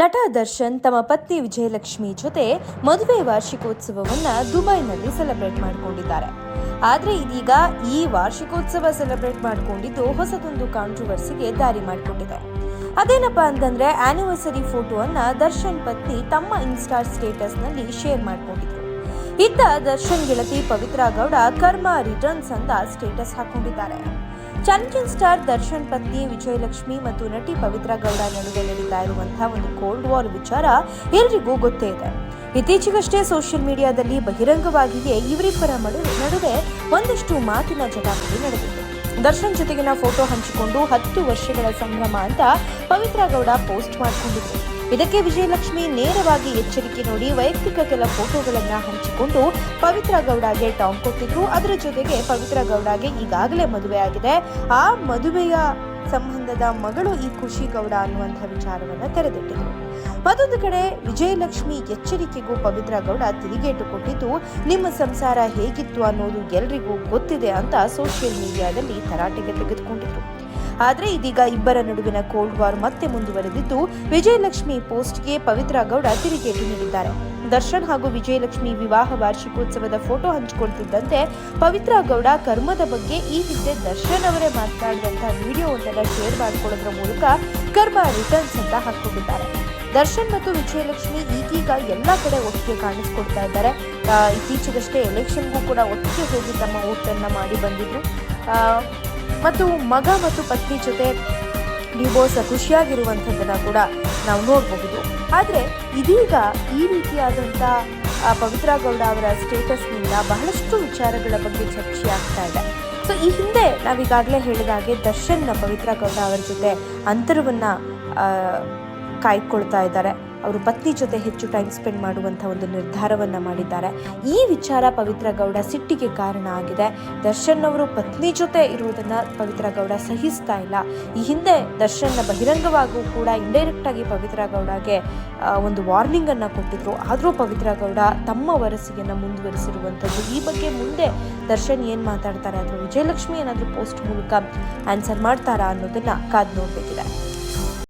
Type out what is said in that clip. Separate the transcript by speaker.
Speaker 1: ನಟ ದರ್ಶನ್ ತಮ್ಮ ಪತ್ನಿ ವಿಜಯಲಕ್ಷ್ಮಿ ಜೊತೆ ಮದುವೆ ವಾರ್ಷಿಕೋತ್ಸವವನ್ನ ದುಬೈನಲ್ಲಿ ಸೆಲೆಬ್ರೇಟ್ ಮಾಡಿಕೊಂಡಿದ್ದಾರೆ. ಆದ್ರೆ ಇದೀಗ ಈ ವಾರ್ಷಿಕೋತ್ಸವ ಸೆಲೆಬ್ರೇಟ್ ಮಾಡಿಕೊಂಡಿದ್ದು ಹೊಸದೊಂದು ಕಾಂಟ್ರವರ್ಸಿಗೆ ದಾರಿ ಮಾಡಿಕೊಟ್ಟಿದೆ. ಅದೇನಪ್ಪ ಅಂತಂದ್ರೆ ಆನಿವರ್ಸರಿ ಫೋಟೋವನ್ನ ದರ್ಶನ್ ಪತ್ನಿ ತಮ್ಮ ಇನ್ಸ್ಟಾ ಸ್ಟೇಟಸ್ನಲ್ಲಿ ಶೇರ್ ಮಾಡಿಕೊಂಡಿದ್ರು. ಇತ್ತ ದರ್ಶನ್ ಗೆಳತಿ ಪವಿತ್ರಾ ಗೌಡ ಕರ್ಮ ರಿಟರ್ನ್ಸ್ ಅಂತ ಸ್ಟೇಟಸ್ ಹಾಕೊಂಡಿದ್ದಾರೆ. ಚಾಲೆಂಜಿಂಗ್ ಸ್ಟಾರ್ ದರ್ಶನ್ ಪತ್ನಿ ವಿಜಯಲಕ್ಷ್ಮಿ ಮತ್ತು ನಟಿ ಪವಿತ್ರ ಗೌಡ ನಡುವೆ ನಡೀತಾ ಇರುವಂತಹ ಒಂದು ಕೋಲ್ಡ್ ವಾರ್ ವಿಚಾರ ಎಲ್ರಿಗೂ ಗೊತ್ತೇ ಇದೆ. ಇತ್ತೀಚೆಗಷ್ಟೇ ಸೋಷಿಯಲ್ ಮೀಡಿಯಾದಲ್ಲಿ ಬಹಿರಂಗವಾಗಿಯೇ ಇವರಿಬ್ಬರ ನಡುವೆ ಒಂದಷ್ಟು ಮಾತಿನ ಜಟಾಪಟಿ ನಡೆದಿತ್ತು ದರ್ಶನ್ ಜೊತೆಗಿನ ಫೋಟೋ ಹಂಚಿಕೊಂಡು ಹತ್ತು ವರ್ಷಗಳ ಸಂಭ್ರಮ ಅಂತ ಪವಿತ್ರ ಗೌಡ ಪೋಸ್ಟ್ ಮಾಡಿಕೊಂಡಿದ್ರು. ಇದಕ್ಕೆ ವಿಜಯಲಕ್ಷ್ಮಿ ನೇರವಾಗಿ ಎಚ್ಚರಿಕೆ ನೋಡಿ ವೈಯಕ್ತಿಕ ಕೆಲ ಫೋಟೋಗಳನ್ನು ಹಂಚಿಕೊಂಡು ಪವಿತ್ರ ಗೌಡಗೆ ಟಾಂಗ್ ಕೊಟ್ಟಿದ್ರು ಅದರ ಜೊತೆಗೆ ಪವಿತ್ರ ಗೌಡಗೆ ಈಗಾಗಲೇ ಮದುವೆ ಆಗಿದೆ. ಆ ಮದುವೆಯ ಸಂಬಂಧದ ಮಗಳು ಈ ಖುಷಿ ಗೌಡ ಅನ್ನುವಂಥ ವಿಚಾರವನ್ನು ತೆರೆದಿಟ್ಟಿದ್ರು. ಮತ್ತೊಂದು ಕಡೆ ವಿಜಯಲಕ್ಷ್ಮಿ ಎಚ್ಚರಿಕೆಗೂ ಪವಿತ್ರ ಗೌಡ ತಿರುಗೇಟು ಕೊಟ್ಟಿದ್ದು, ನಿಮ್ಮ ಸಂಸಾರ ಹೇಗಿತ್ತು ಅನ್ನೋದು ಎಲ್ರಿಗೂ ಗೊತ್ತಿದೆ ಅಂತ ಸೋಷಿಯಲ್ ಮೀಡಿಯಾದಲ್ಲಿ ತರಾಟೆಗೆ ತೆಗೆದುಕೊಂಡಿದ್ರು. ಆದ್ರೆ ಇದೀಗ ಇಬ್ಬರ ನಡುವಿನ ಕೋಲ್ಡ್ ವಾರ್ ಮತ್ತೆ ಮುಂದುವರೆದಿದ್ದು, ವಿಜಯಲಕ್ಷ್ಮಿ ಪೋಸ್ಟ್ಗೆ ಪವಿತ್ರ ಗೌಡ ತಿರುಗೇಟು ನೀಡಿದ್ದಾರೆ. ದರ್ಶನ್ ಹಾಗೂ ವಿಜಯಲಕ್ಷ್ಮಿ ವಿವಾಹ ವಾರ್ಷಿಕೋತ್ಸವದ ಫೋಟೋ ಹಂಚಿಕೊಳ್ತಿದ್ದಂತೆ ಪವಿತ್ರ ಗೌಡ ಕರ್ಮದ ಬಗ್ಗೆ ಈ ಹಿಂದೆ ದರ್ಶನ್ ಅವರೇ ಮಾತನಾಡಿದಂತಹ ವಿಡಿಯೋವೊಂದನ್ನು ಶೇರ್ ಮಾಡಿಕೊಳ್ಳೋದ್ರ ಮೂಲಕ ಕರ್ಮ ರಿಟರ್ನ್ಸ್ ಅಂತ ಹಾಕಿಕೊಂಡಿದ್ದಾರೆ. ದರ್ಶನ್ ಮತ್ತು ವಿಜಯಲಕ್ಷ್ಮಿ ಈಗೀಗ ಎಲ್ಲ ಕಡೆ ಒಟ್ಟಿಗೆ ಕಾಣಿಸ್ಕೊಳ್ತಾ ಇದ್ದಾರೆ. ಇತ್ತೀಚೆಗಷ್ಟೇ ಎಲೆಕ್ಷನ್ಗೂ ಕೂಡ ಒಟ್ಟಿಗೆ ಹೋಗಿ ತಮ್ಮ ಓಟನ್ನು ಮಾಡಿ ಬಂದಿದ್ರು. ಮತ್ತು ಮಗ ಮತ್ತು ಪತ್ನಿ ಜೊತೆ ಡಿವೋರ್ಸ್ ಖುಷಿಯಾಗಿರುವಂಥದ್ದನ್ನ ಕೂಡ ನಾವು ನೋಡಬಹುದು. ಆದರೆ ಇದೀಗ ಈ ರೀತಿಯಾದಂಥ ಪವಿತ್ರ ಗೌಡ ಅವರ ಸ್ಟೇಟಸ್ನಿಂದ ಬಹಳಷ್ಟು ವಿಚಾರಗಳ ಬಗ್ಗೆ ಚರ್ಚೆ ಆಗ್ತಾ ಇದೆ. ಸೊ ಈ ಹಿಂದೆ ನಾವೀಗಾಗಲೇ ಹೇಳಿದ ಹಾಗೆ ದರ್ಶನ್ನ ಪವಿತ್ರ ಗೌಡ ಅವರ ಜೊತೆ ಅಂತರವನ್ನು ಕಾಯ್ಕೊಳ್ತಾ ಇದ್ದಾರೆ. ಅವರು ಪತ್ನಿ ಜೊತೆ ಹೆಚ್ಚು ಟೈಮ್ ಸ್ಪೆಂಡ್ ಮಾಡುವಂಥ ಒಂದು ನಿರ್ಧಾರವನ್ನ ಮಾಡಿದ್ದಾರೆ. ಈ ವಿಚಾರ ಪವಿತ್ರ ಗೌಡ ಸಿಟ್ಟಿಗೆ ಕಾರಣ ಆಗಿದೆ. ದರ್ಶನ್ ಅವರು ಪತ್ನಿ ಜೊತೆ ಇರುವುದನ್ನ ಪವಿತ್ರ ಗೌಡ ಸಹಿಸ್ತಾ ಇಲ್ಲ. ಈ ಹಿಂದೆ ದರ್ಶನ್ನ ಬಹಿರಂಗವಾಗೂ ಕೂಡ ಇಂಡೈರೆಕ್ಟ್ ಆಗಿ ಪವಿತ್ರ ಗೌಡಗೆ ಒಂದು ವಾರ್ನಿಂಗ್ ಅನ್ನ ಕೊಟ್ಟಿದ್ರು. ಆದರೂ ಪವಿತ್ರ ಗೌಡ ತಮ್ಮ ವರಸಿಗೆಯನ್ನ ಮುಂದುವರಿಸಿರುವಂಥದ್ದು ಈ ಬಗ್ಗೆ ಮುಂದೆ ದರ್ಶನ್ ಏನ್ ಮಾತಾಡ್ತಾರೆ, ಅಥವಾ ವಿಜಯಲಕ್ಷ್ಮಿ ಏನಾದರೂ ಪೋಸ್ಟ್ ಮೂಲಕ ಆನ್ಸರ್ ಮಾಡ್ತಾರಾ ಅನ್ನೋದನ್ನ ಕಾದ್ ನೋಡ್ಬೇಕಿದೆ.